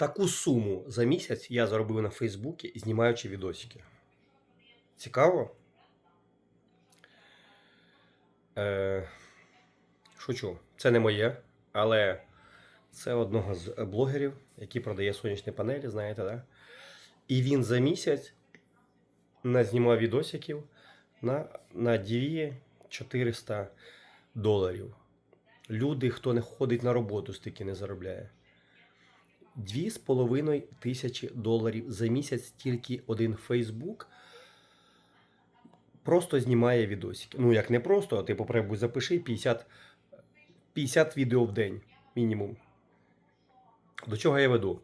Таку суму за місяць я заробив на Фейсбуці, знімаючи відосики. Цікаво? Е, шучу, це не моє, але це одного з блогерів, який продає сонячні панелі, знаєте, да? І він за місяць назнімав відосиків на, на 400 доларів. Люди, хто не ходить на роботу, стільки не заробляє. Дві з половиною тисячі доларів за місяць тільки один Фейсбук просто знімає відосики. Ну, як не просто, а ти попробуй запиши 50, 50 відео в день мінімум. До чого я веду?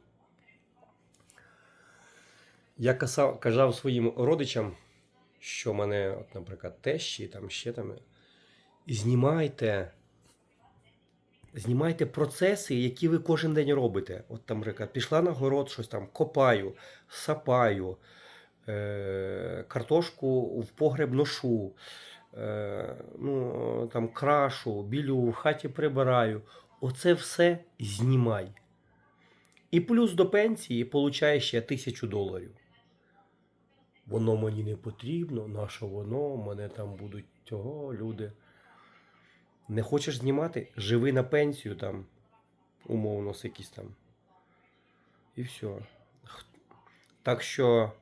Я казав, казав своїм родичам, що мене, от, наприклад, тещі, там ще там. Знімайте. Знімайте процеси, які ви кожен день робите. От там, наприклад, пішла на город, щось там копаю, сапаю, е- картошку в погреб ношу, е- ну, там, крашу, білю, в хаті прибираю. Оце все знімай. І плюс до пенсії получаєш ще тисячу доларів. Воно мені не потрібно, наше воно, мене там будуть цього люди. Не хочеш знімати? Живи на пенсію там, умовно, якісь там. І все. Так що